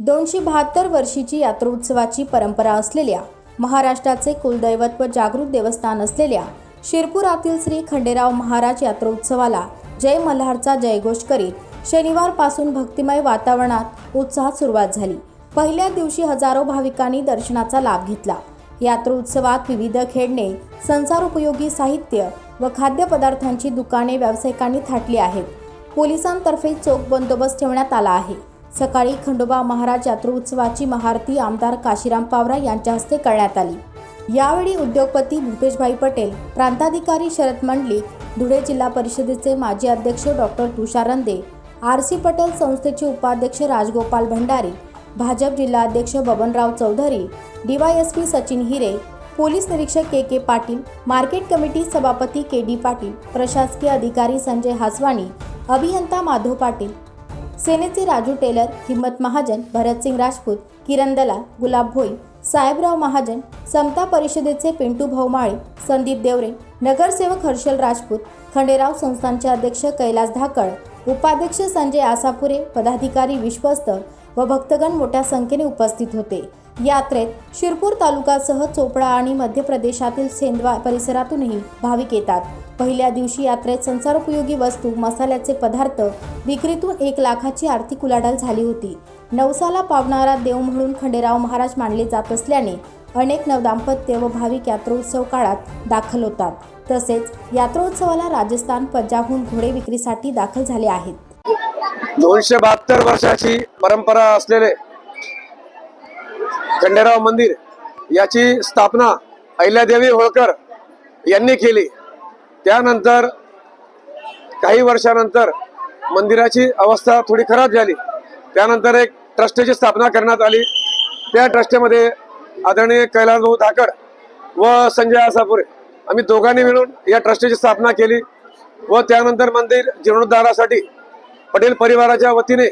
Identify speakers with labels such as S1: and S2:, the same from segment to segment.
S1: दोनशे बहात्तर वर्षीची यात्रोत्सवाची परंपरा असलेल्या महाराष्ट्राचे कुलदैवत व जागृत देवस्थान असलेल्या शिरपुरातील श्री खंडेराव महाराज यात्रोत्सवाला जय मल्हारचा जयघोष करीत शनिवारपासून भक्तिमय वातावरणात उत्साहात सुरुवात झाली. पहिल्या दिवशी हजारो भाविकांनी दर्शनाचा लाभ घेतला. यात्रोत्सवात विविध खेळणे संसारोपयोगी साहित्य व खाद्यपदार्थांची दुकाने व्यावसायिकांनी थाटली आहेत. पोलिसांतर्फे चोख बंदोबस्त ठेवण्यात आला आहे. सकाळी खंडोबा महाराज यात्रोत्सवाची महाआरती आमदार काशीराम पावरा यांच्या हस्ते करण्यात आली. यावेळी उद्योगपती भूपेशभाई पटेल प्रांताधिकारी शरद मंडलिक धुळे जिल्हा परिषदेचे माजी अध्यक्ष doctor Tushar Rande R C Patel संस्थेचे उपाध्यक्ष राजगोपाल भंडारी भाजप जिल्हाध्यक्ष बबनराव चौधरी डीवायएसपी सचिन हिरे पोलीस निरीक्षक K K Patil market committee सभापती के डी पाटील प्रशासकीय अधिकारी संजय हासवाणी अभियंता माधव पाटील सेनेचे राजू टेलर हिम्मत महाजन भरतसिंग राजपूत किरण दलाल गुलाब भोई साहेबराव महाजन समता परिषदेचे पिंटू भाऊमाळे संदीप देवरे नगरसेवक हर्षल राजपूत खंडेराव संस्थानचे अध्यक्ष कैलास धाकळ उपाध्यक्ष संजय आसापुरे पदाधिकारी विश्वस्त व भक्तगण मोठ्या संख्येने उपस्थित होते. यात्रेत शिरपूर तालुकासह चोपडा आणि मध्य प्रदेशातील सेंदवा परिसरातूनही भाविक येतात. पहिल्या दिवशी यात्रेत संसारोपयोगी वस्तू मसाल्याचे पदार्थ विक्रीतून एक लाखाची आर्थिक उलाढाल झाली होती. नवसाला पावणारा देव म्हणून खंडेराव महाराज मानले जात असल्याने अनेक नवदाम्पत्य व भाविक यात्रोत्सव काळात दाखल होतात. तसेच यात्रोत्सवाला राजस्थान पंजाबहून घोडे विक्रीसाठी दाखल झाले आहेत.
S2: दोनशे बहात्तर वर्षाची परंपरा असलेले खंडेराव मंदिर याची स्थापना अहिल्यादेवी होळकर यांनी केली. त्यानंतर काही वर्षानंतर मंदिराची अवस्था थोडी खराब झाली. त्यानंतर एक ट्रस्टची स्थापना करण्यात आली. त्या ट्रस्टमध्ये आदरणीय कैलासभाऊ धाकड व संजय आसापुरे आम्ही दोघांनी मिळून या ट्रस्टची स्थापना केली व त्यानंतर मंदिर जीर्णोद्धारासाठी पटेल परिवाराच्या वतीने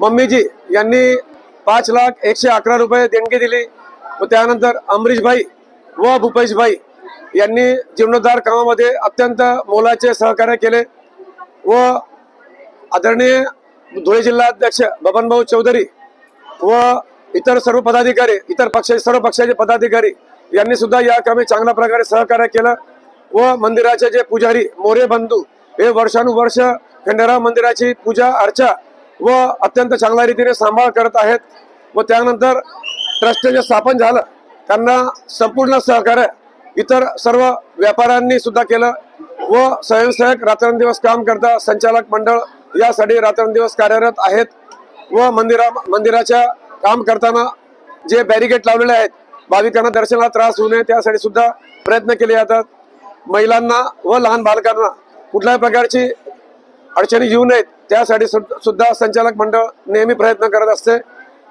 S2: मम्मीजी यांनी पाच लाख एकशे अकरा रुपये देणगी दिली. व त्यानंतर अमरीशभाई व भूपेशभाई यांनी जीर्णोद्धार कामामध्ये अत्यंत मोलाचे सहकार्य केले. व आदरणीय धुळे जिल्हाध्यक्ष बबनभाऊ चौधरी व इतर सर्व पदाधिकारी इतर पक्षाचे सर्व पक्षाचे पदाधिकारी यांनी सुद्धा या कामी चांगल्या प्रकारे सहकार्य केलं. व मंदिराचे जे पुजारी मोरे बंधू हे वर्षानुवर्ष खंडेराव मंदिराची पूजा अर्चा व अत्यंत चांगल्या रीतीने सांभाळ करत आहेत. व त्यानंतर ट्रस्ट जे स्थापन झालं त्यांना संपूर्ण सहकार्य इतर सर्व व्यापाऱ्यांनी सुद्धा केलं. व स्वयंसेवक रात्रंदिवस काम करता संचालक मंडळ यासाठी रात्रंदिवस कार्यरत आहेत. व मंदिरा मंदिराच्या काम करताना जे बॅरिकेड लावलेले आहेत भाविकांना दर्शनाला त्रास होऊ नये त्यासाठी सुद्धा प्रयत्न केले जातात. महिलांना व लहान बालकांना कुठल्याही प्रकारची अडचणी येऊ नयेत. त्यासाठी सुद्धा संचालक मंडळ नेहमी प्रयत्न करत असते.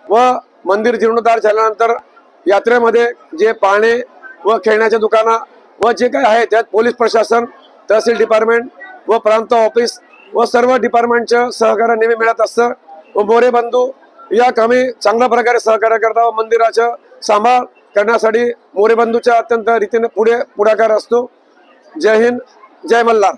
S2: व मंदिर जीर्णोद्धार झाल्यानंतर यात्रेमध्ये जे पाहणे व खेळण्याच्या दुकानं व जे काही आहे त्यात पोलीस प्रशासन तहसील डिपार्टमेंट व प्रांत ऑफिस व सर्व डिपार्टमेंटचं सहकार्य नेहमी मिळत असतं. व मोरे बंधू या कामी चांगल्या प्रकारे सहकार्य करता व मंदिराचं सांभाळ करण्यासाठी मोरे बंधूच्या अत्यंत रीतीने पुढे पुढाकार असतो. जय हिंद जय मल्हार.